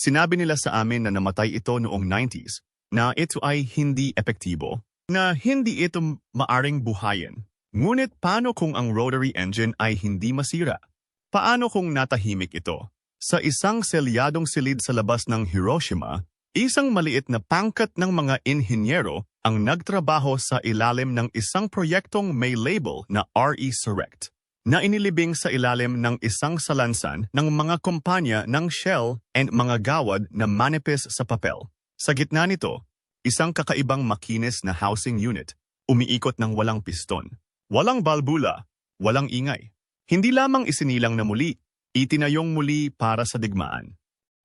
Sinabi nila sa amin na namatay ito noong 90s, na ito ay hindi epektibo, na hindi ito maaring buhayin. Ngunit paano kung ang rotary engine ay hindi masira? Paano kung natahimik ito? Sa isang selyadong silid sa labas ng Hiroshima, isang maliit na pangkat ng mga inhinyero ang nagtrabaho sa ilalim ng isang proyektong may label na RE Surrect na inilibing sa ilalim ng isang salansan ng mga kumpanya ng Shell and mga gawad na manipis sa papel. Sa gitna nito, isang kakaibang makinis na housing unit, umiikot ng walang piston, walang balbula, walang ingay. Hindi lamang isinilang na muli, itinayong muli para sa digmaan.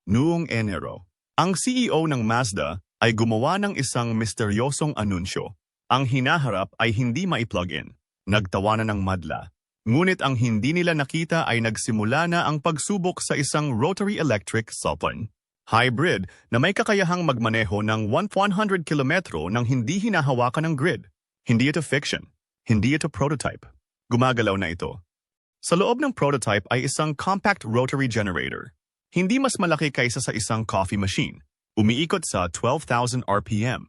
Noong Enero, ang CEO ng Mazda ay gumawa ng isang misteryosong anunsyo. Ang hinaharap ay hindi mai-plug in. Nagtawanan ng madla. Ngunit ang hindi nila nakita ay nagsimula na ang pagsubok sa isang rotary electric cellphone. Hybrid na may kakayahang magmaneho ng 100 kilometro nang hindi hinahawakan ng grid. Hindi ito fiction. Hindi ito prototype. Gumagalaw na ito. Sa loob ng prototype ay isang compact rotary generator. Hindi mas malaki kaysa sa isang coffee machine. Umiikot sa 12,000 RPM.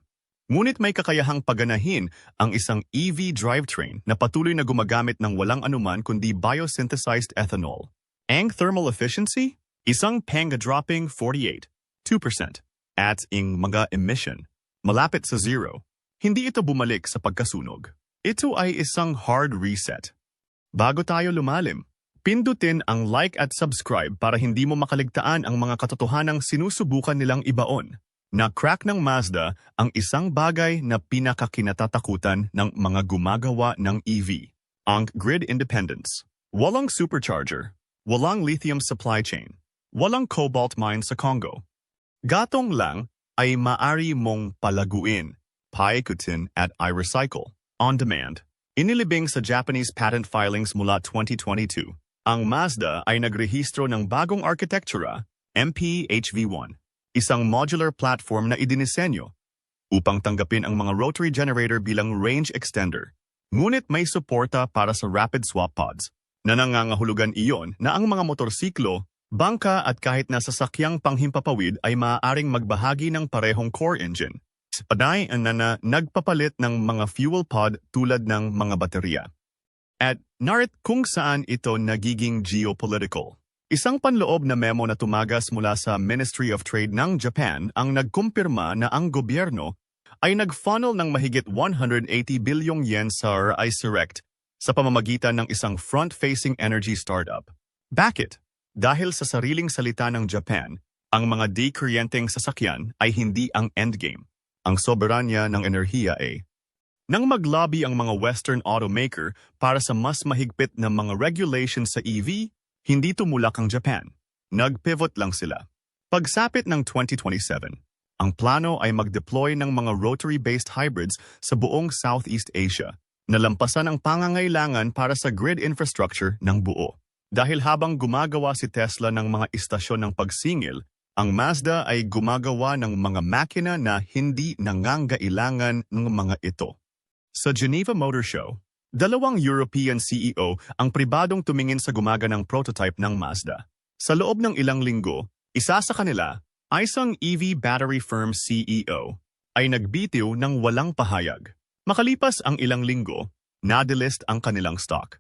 Ngunit may kakayahang paganahin ang isang EV drivetrain na patuloy na gumagamit ng walang anuman kundi biosynthesized ethanol. Ang thermal efficiency? Isang panga-dropping 48, 2%. At ing mga emission, malapit sa zero. Hindi ito bumalik sa pagkasunog. Ito ay isang hard reset. Bago tayo lumalim, pindutin ang like at subscribe para hindi mo makaligtaan ang mga katotohanang sinusubukan nilang ibaon. Na crack ng Mazda ang isang bagay na pinakakinatatakutan ng mga gumagawa ng EV, ang grid independence. Walang supercharger, walang lithium supply chain, walang cobalt mine sa Congo. Gatong lang ay maari mong palaguin, paikutin at i-recycle, on demand. Inilibing sa Japanese patent filings mula 2022, ang Mazda ay nagrehistro ng bagong arkitektura, MPHV1, isang modular platform na idinisenyo upang tanggapin ang mga rotary generator bilang range extender. Ngunit may suporta para sa rapid swap pods na nangangahulugan iyon na ang mga motorsiklo, bangka at kahit na sasakyang panghimpapawid ay maaaring magbahagi ng parehong core engine Panay ang na nagpapalit ng mga fuel pod tulad ng mga baterya. At narit kung saan ito nagiging geopolitical. Isang panloob na memo na tumagas mula sa Ministry of Trade ng Japan ang nagkumpirma na ang gobyerno ay nag-funnel ng mahigit 180 bilyong yen sa iSurrect sa pamamagitan ng isang front-facing energy startup. Bakit? Dahil sa sariling salita ng Japan, ang mga dekuryenteng sasakyan ay hindi ang endgame ang soberanya ng enerhiya ay nang maglobby ang mga Western automaker para sa mas mahigpit na mga regulations sa EV, hindi tumulak ang Japan. Nag-pivot lang sila. Pagsapit ng 2027, ang plano ay mag-deploy ng mga rotary-based hybrids sa buong Southeast Asia, nalampasan ang pangangailangan para sa grid infrastructure ng buo. Dahil habang gumagawa si Tesla ng mga istasyon ng pagsingil, ang Mazda ay gumagawa ng mga makina na hindi nangangailangan ng mga ito. Sa Geneva Motor Show, dalawang European CEO ang pribadong tumingin sa gumaganang prototype ng Mazda. Sa loob ng ilang linggo, isa sa kanila, isang EV battery firm CEO, ay nagbitiw ng walang pahayag. Makalipas ang ilang linggo, nadelist ang kanilang stock.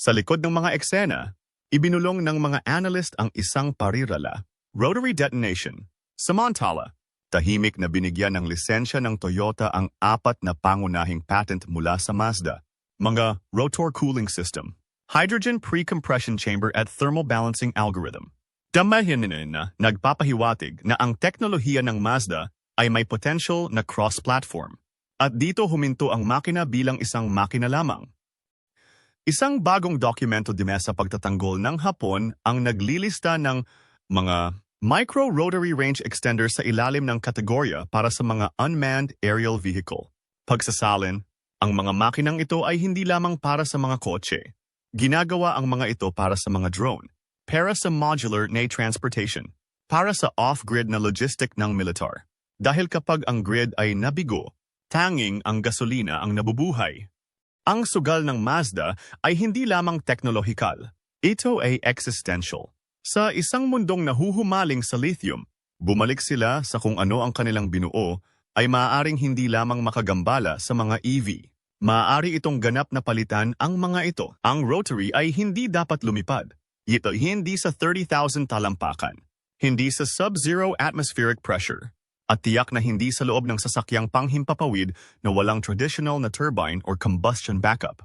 Sa likod ng mga eksena, ibinulong ng mga analyst ang isang parirala Rotary detonation. Samantala, tahimik na binigyan ng lisensya ng Toyota ang apat na pangunahing patent mula sa Mazda. Mga rotor cooling system, hydrogen pre-compression chamber at thermal balancing algorithm. Damahin na nagpapahiwatig na ang teknolohiya ng Mazda ay may potential na cross-platform. At dito huminto ang makina bilang isang makina lamang. Isang bagong dokumento di sa pagtatanggol ng Hapon ang naglilista ng mga Micro Rotary Range Extender sa ilalim ng kategorya para sa mga unmanned aerial vehicle. Pagsasalin, ang mga makinang ito ay hindi lamang para sa mga kotse. Ginagawa ang mga ito para sa mga drone, para sa modular na transportation, para sa off-grid na logistic ng militar. Dahil kapag ang grid ay nabigo, tanging ang gasolina ang nabubuhay. Ang sugal ng Mazda ay hindi lamang teknolohikal, ito ay existential. Sa isang mundong nahuhumaling sa lithium, Bumalik sila sa kung ano ang kanilang binuo ay maaaring hindi lamang makagambala sa mga EV. Maaari itong ganap na palitan ang mga ito. Ang rotary ay hindi dapat lumipad. Ito hindi sa 30,000 talampakan. Hindi sa sub-zero atmospheric pressure. At tiyak na hindi sa loob ng sasakyang panghimpapawid na walang traditional na turbine or combustion backup.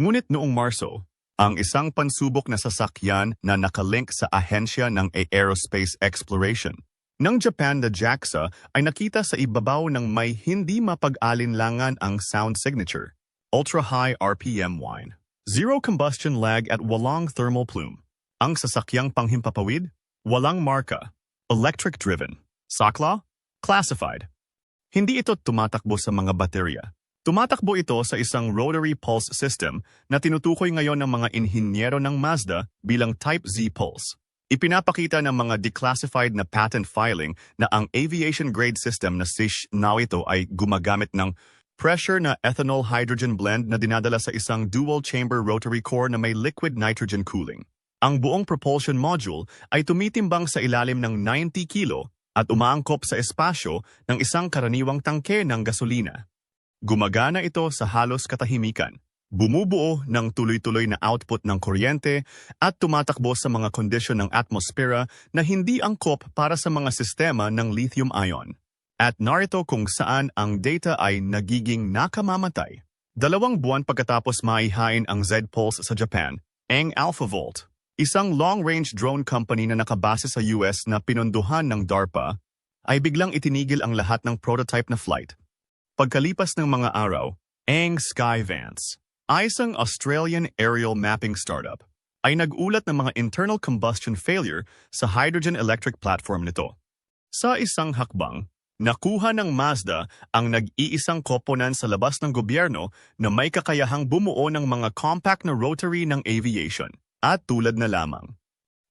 Ngunit noong Marso, ang isang pansubok na sasakyan na nakalink sa ahensya ng aerospace exploration ng Japan na JAXA ay nakita sa ibabaw ng may hindi mapag-alinlangan ang sound signature, ultra-high RPM wine. Zero combustion lag at walang thermal plume. Ang sasakyang panghimpapawid, walang marka, electric-driven, sakla, classified. Hindi ito tumatakbo sa mga baterya. Tumatakbo ito sa isang rotary pulse system na tinutukoy ngayon ng mga inhinyero ng Mazda bilang Type Z pulse. Ipinapakita ng mga declassified na patent filing na ang aviation-grade system na SISH now ito ay gumagamit ng pressure na ethanol-hydrogen blend na dinadala sa isang dual-chamber rotary core na may liquid nitrogen cooling. Ang buong propulsion module ay tumitimbang sa ilalim ng 90 kilo at umaangkop sa espasyo ng isang karaniwang tangke ng gasolina. Gumagana ito sa halos katahimikan, bumubuo ng tuloy-tuloy na output ng kuryente at tumatakbo sa mga kondisyon ng atmosfera na hindi angkop para sa mga sistema ng lithium-ion. At narito kung saan ang data ay nagiging nakamamatay. Dalawang buwan pagkatapos maihain ang Z-Pulse sa Japan, ang AlphaVolt, isang long-range drone company na nakabase sa US na pinonduhan ng DARPA, ay biglang itinigil ang lahat ng prototype na flight. Pagkalipas ng mga araw, ang Skyvance, isang Australian aerial mapping startup, ay nagulat ng mga internal combustion failure sa hydrogen electric platform nito. Sa isang hakbang, nakuha ng Mazda ang nag-iisang koponan sa labas ng gobyerno na may kakayahang bumuo ng mga compact na rotary ng aviation. At tulad na lamang,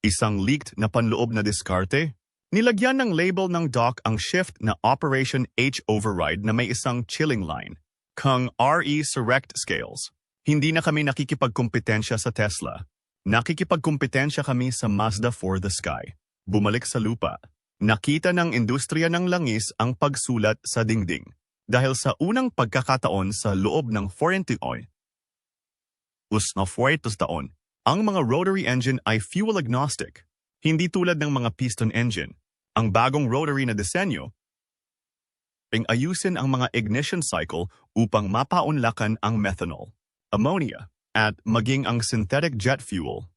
isang leaked na panloob na diskarte, nilagyan ng label ng dock ang shift na Operation H override na may isang chilling line, kang RE Select Scales. Hindi na kami nakikipagkumpetensya sa Tesla. Nakikipagkumpetensya kami sa Mazda for the Sky. Bumalik sa lupa. Nakita ng industriya ng langis ang pagsulat sa dingding. Dahil sa unang pagkakataon sa loob ng 40 oy, us na 40 taon, ang mga rotary engine ay fuel agnostic. Hindi tulad ng mga piston engine. Ang bagong rotary na disenyo ay ayusin ang mga ignition cycle upang mapaunlakan ang methanol, ammonia, at maging ang synthetic jet fuel.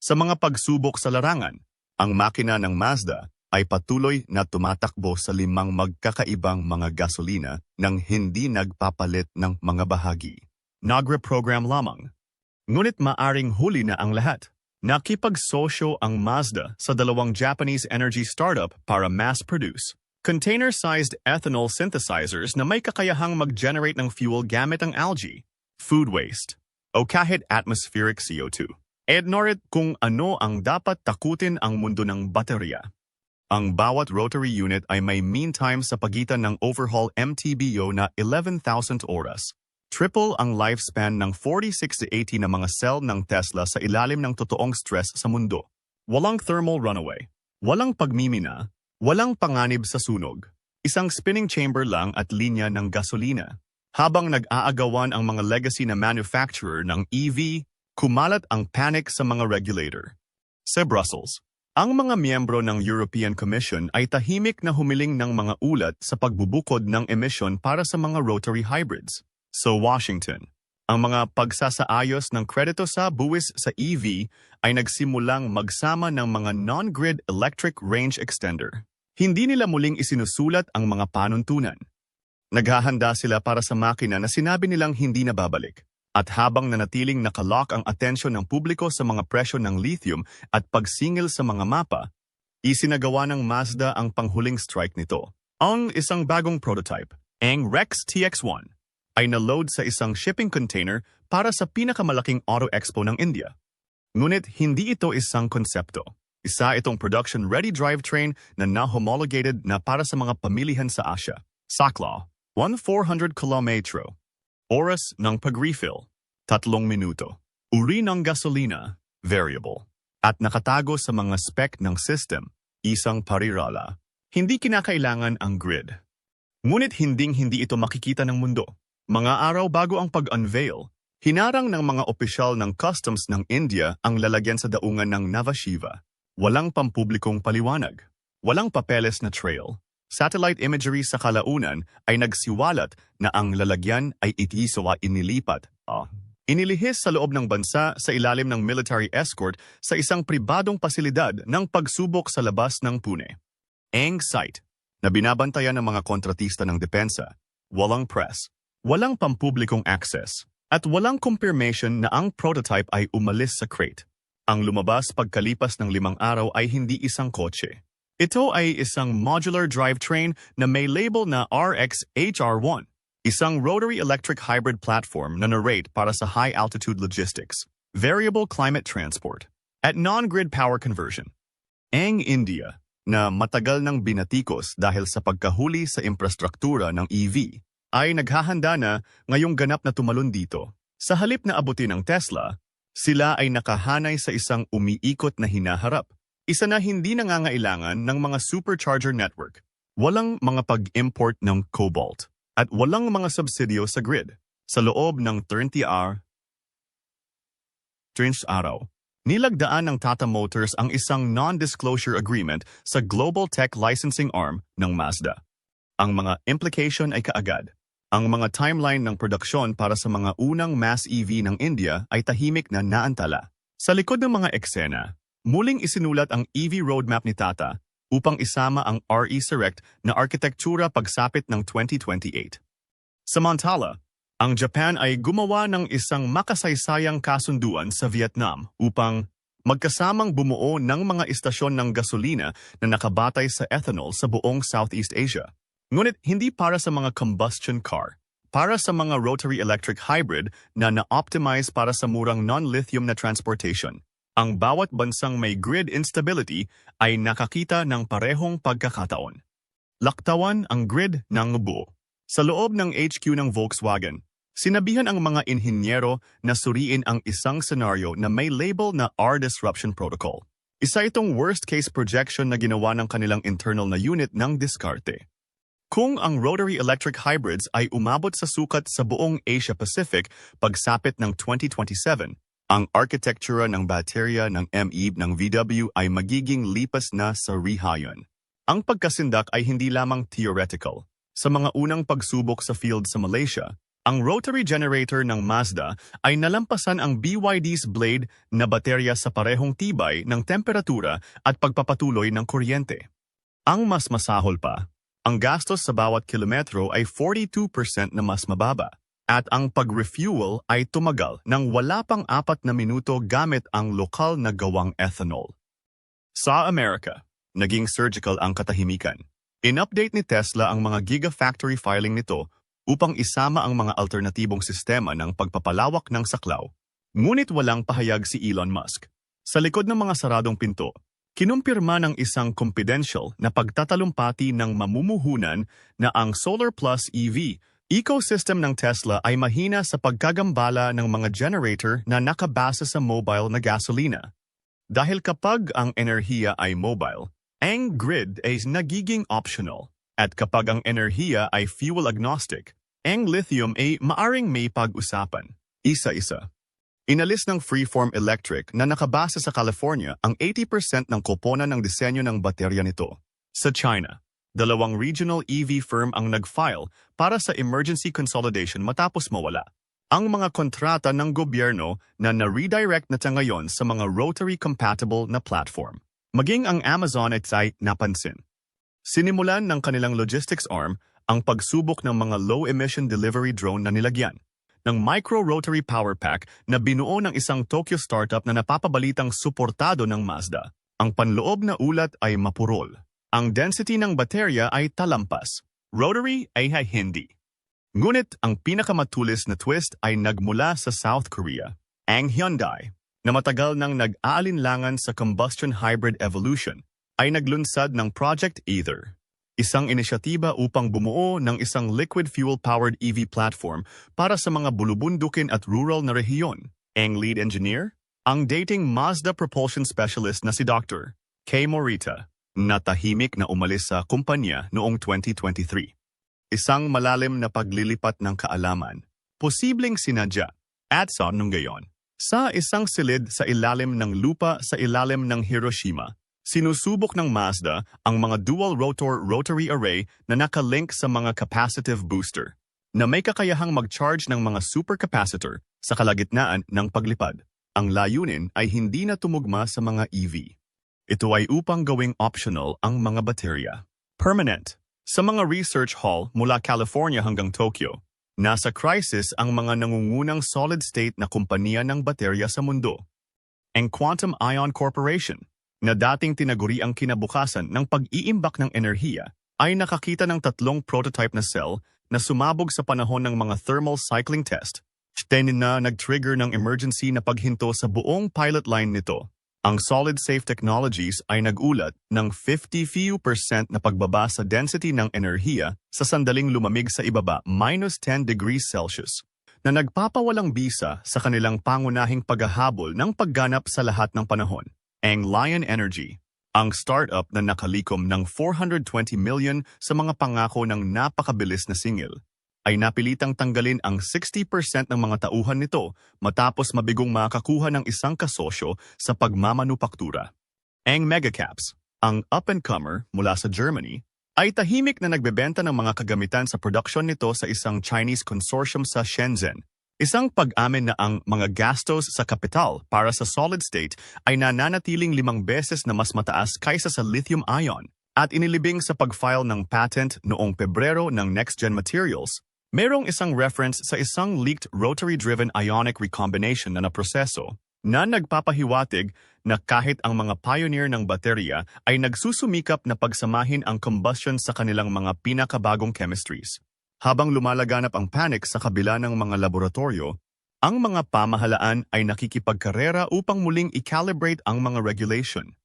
Sa mga pagsubok sa larangan, ang makina ng Mazda ay patuloy na tumatakbo sa limang magkakaibang mga gasolina nang hindi nagpapalit ng mga bahagi. Nagre-program lamang. Ngunit maaring huli na ang lahat. Nakipagsosyo ang Mazda sa dalawang Japanese energy startup para mass-produce. Container-sized ethanol synthesizers na may kakayahang mag-generate ng fuel gamit ang algae, food waste, o kahit atmospheric CO2. Ignorant kung ano ang dapat takutin ang mundo ng baterya. Ang bawat rotary unit ay may mean time sa pagitan ng overhaul MTBO na 11,000 oras. Triple ang lifespan ng 46 to 80 na mga cell ng Tesla sa ilalim ng totoong stress sa mundo. Walang thermal runaway, walang pagmimina, walang panganib sa sunog. Isang spinning chamber lang at linya ng gasolina. Habang nag-aagawan ang mga legacy na manufacturer ng EV, kumalat ang panic sa mga regulator. Sa Brussels, ang mga miyembro ng European Commission ay tahimik na humiling ng mga ulat sa pagbubukod ng emisyon para sa mga rotary hybrids. Sa Washington, ang mga pagsasaayos ng kredito sa buwis sa EV ay nagsimulang magsama ng mga non-grid electric range extender. Hindi nila muling isinusulat ang mga panuntunan. Naghahanda sila para sa makina na sinabi nilang hindi na babalik. At habang nanatiling nakalock ang atensyon ng publiko sa mga presyo ng lithium at pagsingil sa mga mapa, isinagawa ng Mazda ang panghuling strike nito. Ang isang bagong prototype, ang Rex TX1, ay na-load sa isang shipping container para sa pinakamalaking auto expo ng India. Ngunit hindi ito isang konsepto. Isa itong production-ready drivetrain na na-homologated na para sa mga pamilihan sa Asia. Sakla, 1,400 kilometro. Oras ng pag-refill, tatlong minuto. Uri ng gasolina, variable. At nakatago sa mga spec ng system, isang parirala. hindi kinakailangan ang grid. Ngunit hinding-hindi ito makikita ng mundo. Mga araw bago ang pag-unveil, hinarang ng mga opisyal ng customs ng India ang lalagyan sa daungan ng Nava Shiva. Walang pampublikong paliwanag. Walang papeles na trail. Satellite imagery sa kalaunan ay nagsiwalat na ang lalagyan ay itisawa inilipat. Ah. Inilihis sa loob ng bansa sa ilalim ng military escort sa isang pribadong pasilidad ng pagsubok sa labas ng Pune. Eng site na binabantayan ng mga kontratista ng depensa, walang press, walang pampublikong access, at walang confirmation na ang prototype ay umalis sa crate. Ang lumabas pagkalipas ng limang araw ay hindi isang kotse. Ito ay isang modular drivetrain na may label na RX-HR1, isang rotary electric hybrid platform na narrate para sa high-altitude logistics, variable climate transport, at non-grid power conversion. Ang India, na matagal nang binatikos dahil sa pagkahuli sa infrastruktura ng EV, ay naghahanda na ngayong ganap na tumalon dito. Sa halip na abutin ng Tesla, sila ay nakahanay sa isang umiikot na hinaharap. Isa na hindi nangangailangan ng mga supercharger network. Walang mga pag-import ng cobalt at walang mga subsidyo sa grid sa loob ng 30 hour 30 araw. Nilagdaan ng Tata Motors ang isang non-disclosure agreement sa Global Tech Licensing Arm ng Mazda. Ang mga implication ay kaagad. Ang mga timeline ng produksyon para sa mga unang mass EV ng India ay tahimik na naantala. Sa likod ng mga eksena, muling isinulat ang EV roadmap ni Tata upang isama ang RE Select na arkitektura pagsapit ng 2028. Samantala, ang Japan ay gumawa ng isang makasaysayang kasunduan sa Vietnam upang magkasamang bumuo ng mga istasyon ng gasolina na nakabatay sa ethanol sa buong Southeast Asia. Ngunit hindi para sa mga combustion car, para sa mga rotary electric hybrid na na-optimize para sa murang non-lithium na transportation. Ang bawat bansang may grid instability ay nakakita ng parehong pagkakataon. Laktawan ang grid ng buo. Sa loob ng HQ ng Volkswagen, Sinabihan ang mga inhinyero na suriin ang isang senaryo na may label na R-Disruption Protocol. Isa itong worst-case projection na ginawa ng kanilang internal na unit ng diskarte. Kung ang rotary electric hybrids ay umabot sa sukat sa buong Asia-Pacific pagsapit ng 2027, ang arkitektura ng baterya ng MEB ng VW ay magiging lipas na sa rihayon. Ang pagkasindak ay hindi lamang theoretical. Sa mga unang pagsubok sa field sa Malaysia, ang rotary generator ng Mazda ay nalampasan ang BYD's Blade na baterya sa parehong tibay ng temperatura at pagpapatuloy ng kuryente. Ang mas masahol pa, ang gastos sa bawat kilometro ay 42% na mas mababa at ang pag-refuel ay tumagal ng wala pang apat na minuto gamit ang lokal na gawang ethanol. Sa Amerika, naging surgical ang katahimikan. In-update ni Tesla ang mga gigafactory filing nito upang isama ang mga alternatibong sistema ng pagpapalawak ng saklaw. Ngunit walang pahayag si Elon Musk. Sa likod ng mga saradong pinto, kinumpirma ng isang confidential na pagtatalumpati ng mamumuhunan na ang Solar Plus EV ecosystem ng Tesla ay mahina sa pagkagambala ng mga generator na nakabasa sa mobile na gasolina. Dahil kapag ang enerhiya ay mobile, ang grid ay nagiging optional. At kapag ang enerhiya ay fuel agnostic, ang lithium ay maaring may pag-usapan, isa-isa. Inalis ng Freeform Electric na nakabasa sa California ang 80% ng koponan ng disenyo ng baterya nito. Sa China, dalawang regional EV firm ang nag-file para sa emergency consolidation matapos mawala. Ang mga kontrata ng gobyerno na na-redirect na ngayon sa mga rotary-compatible na platform. Maging ang Amazon ay napansin. Sinimulan ng kanilang logistics arm ang pagsubok ng mga low-emission delivery drone na nilagyan ng micro-rotary power pack na binuo ng isang Tokyo startup na napapabalitang suportado ng Mazda. Ang panloob na ulat ay mapurol. Ang density ng baterya ay talampas. Rotary ay hindi. Ngunit ang pinakamatulis na twist ay nagmula sa South Korea. Ang Hyundai, na matagal nang nag-aalinlangan sa combustion hybrid evolution, ay naglunsad ng Project Ether, isang inisyatiba upang bumuo ng isang liquid fuel-powered EV platform para sa mga bulubundukin at rural na rehiyon. Ang lead engineer? Ang dating Mazda propulsion specialist na si Dr. K. Morita, na tahimik na umalis sa kumpanya noong 2023. Isang malalim na paglilipat ng kaalaman, posibleng sinadya at sa nung gayon. Sa isang silid sa ilalim ng lupa sa ilalim ng Hiroshima, sinusubok ng Mazda ang mga dual-rotor rotary array na nakalink sa mga capacitive booster na may kakayahang mag-charge ng mga supercapacitor sa kalagitnaan ng paglipad. Ang layunin ay hindi na tumugma sa mga EV. Ito ay upang gawing optional ang mga baterya. Permanent. Sa mga research hall mula California hanggang Tokyo, nasa crisis ang mga nangungunang solid-state na kumpanya ng baterya sa mundo. Ang Quantum Ion Corporation, na dating tinaguri ang kinabukasan ng pag-iimbak ng enerhiya, ay nakakita ng tatlong prototype na cell na sumabog sa panahon ng mga thermal cycling test. Tenin na nag-trigger ng emergency na paghinto sa buong pilot line nito. Ang Solid Safe Technologies ay nagulat ng 50 few percent na pagbaba sa density ng enerhiya sa sandaling lumamig sa ibaba minus 10 degrees Celsius na nagpapawalang bisa sa kanilang pangunahing paghahabol ng pagganap sa lahat ng panahon. Ang Lion Energy, ang startup na nakalikom ng 420 million sa mga pangako ng napakabilis na singil, ay napilitang tanggalin ang 60% ng mga tauhan nito matapos mabigong makakuha ng isang kasosyo sa pagmamanupaktura. Ang Megacaps, ang up-and-comer mula sa Germany, ay tahimik na nagbebenta ng mga kagamitan sa production nito sa isang Chinese consortium sa Shenzhen. Isang pag-amin na ang mga gastos sa kapital para sa solid state ay nananatiling limang beses na mas mataas kaysa sa lithium-ion at inilibing sa pag-file ng patent noong Pebrero ng Next Gen Materials Merong isang reference sa isang leaked rotary-driven ionic recombination na naproseso na nagpapahiwatig na kahit ang mga pioneer ng baterya ay nagsusumikap na pagsamahin ang combustion sa kanilang mga pinakabagong chemistries. Habang lumalaganap ang panic sa kabila ng mga laboratorio, ang mga pamahalaan ay nakikipagkarera upang muling i-calibrate ang mga regulation.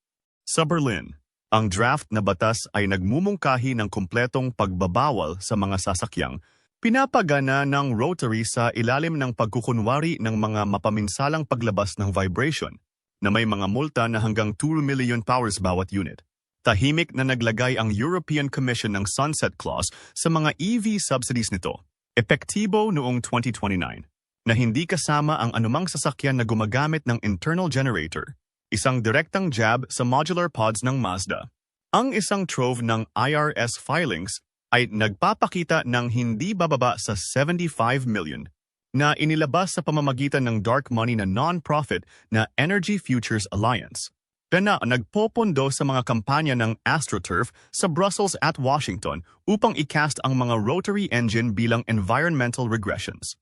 Sa Berlin, ang draft na batas ay nagmumungkahi ng kumpletong pagbabawal sa mga sasakyang Pinapagana ng rotary sa ilalim ng pagkukunwari ng mga mapaminsalang paglabas ng vibration na may mga multa na hanggang 2 million powers bawat unit. Tahimik na naglagay ang European Commission ng sunset clause sa mga EV subsidies nito, epektibo noong 2029, na hindi kasama ang anumang sasakyan na gumagamit ng internal generator, isang direktang jab sa modular pods ng Mazda. Ang isang trove ng IRS filings ay nagpapakita ng hindi bababa sa 75 million na inilabas sa pamamagitan ng dark money na non-profit na Energy Futures Alliance na nagpopondo sa mga kampanya ng AstroTurf sa Brussels at Washington upang i-cast ang mga rotary engine bilang environmental regressions.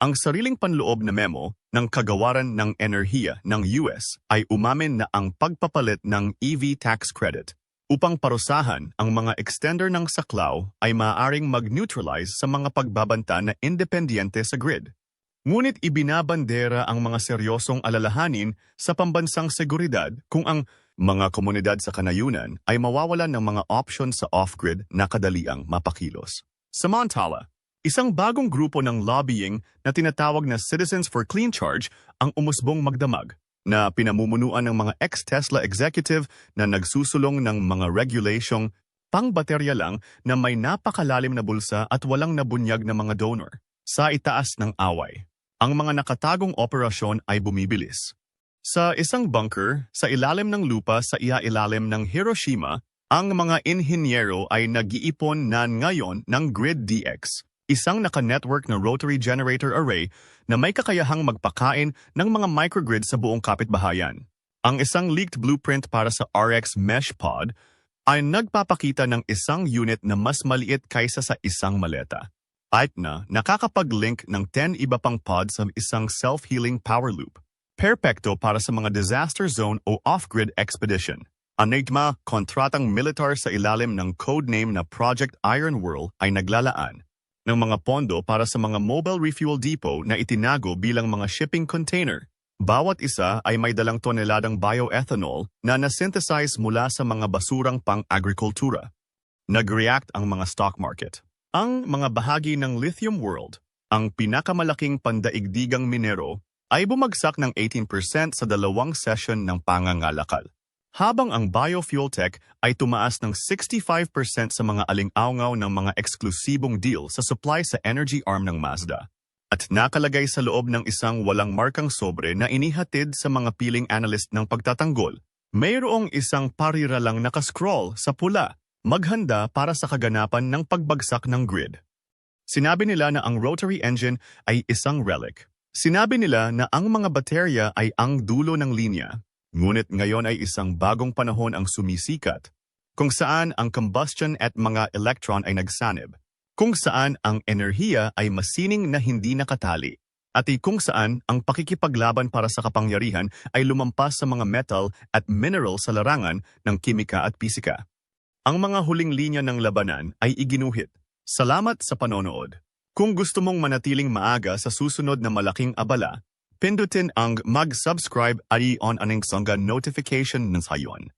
Ang sariling panloob na memo ng kagawaran ng enerhiya ng US ay umamin na ang pagpapalit ng EV tax credit Upang parusahan, ang mga extender ng saklaw ay maaaring mag-neutralize sa mga pagbabanta na independyente sa grid. Ngunit ibinabandera ang mga seryosong alalahanin sa pambansang seguridad kung ang mga komunidad sa kanayunan ay mawawalan ng mga option sa off-grid na kadaliang mapakilos. Samantala, isang bagong grupo ng lobbying na tinatawag na Citizens for Clean Charge ang umusbong magdamag na pinamumunuan ng mga ex-Tesla executive na nagsusulong ng mga regulasyong pang-baterya lang na may napakalalim na bulsa at walang nabunyag na mga donor. Sa itaas ng away, ang mga nakatagong operasyon ay bumibilis. Sa isang bunker sa ilalim ng lupa sa iailalim ng Hiroshima, ang mga inhinyero ay nag-iipon na ngayon ng Grid DX isang naka-network na rotary generator array na may kakayahang magpakain ng mga microgrid sa buong kapitbahayan. Ang isang leaked blueprint para sa RX Mesh Pod ay nagpapakita ng isang unit na mas maliit kaysa sa isang maleta. At na nakakapag-link ng 10 iba pang pods sa isang self-healing power loop. Perpekto para sa mga disaster zone o off-grid expedition. Enigma, kontratang militar sa ilalim ng codename na Project Iron Whirl ay naglalaan ng mga pondo para sa mga mobile refuel depot na itinago bilang mga shipping container. Bawat isa ay may dalang toneladang bioethanol na nasynthesize mula sa mga basurang pang-agrikultura. Nag-react ang mga stock market. Ang mga bahagi ng Lithium World, ang pinakamalaking pandaigdigang minero, ay bumagsak ng 18% sa dalawang session ng pangangalakal. Habang ang biofuel tech ay tumaas ng 65% sa mga aling-awngaw ng mga eksklusibong deal sa supply sa energy arm ng Mazda. At nakalagay sa loob ng isang walang markang sobre na inihatid sa mga piling analyst ng pagtatanggol. Mayroong isang pariralang nakascroll sa pula, maghanda para sa kaganapan ng pagbagsak ng grid. Sinabi nila na ang rotary engine ay isang relic. Sinabi nila na ang mga baterya ay ang dulo ng linya, ngunit ngayon ay isang bagong panahon ang sumisikat, kung saan ang combustion at mga electron ay nagsanib, kung saan ang enerhiya ay masining na hindi nakatali, at kung saan ang pakikipaglaban para sa kapangyarihan ay lumampas sa mga metal at mineral sa larangan ng kimika at pisika. Ang mga huling linya ng labanan ay iginuhit. Salamat sa panonood. Kung gusto mong manatiling maaga sa susunod na malaking abala, pindutin ang mag-subscribe at i-on ang sangga notification ng sayon.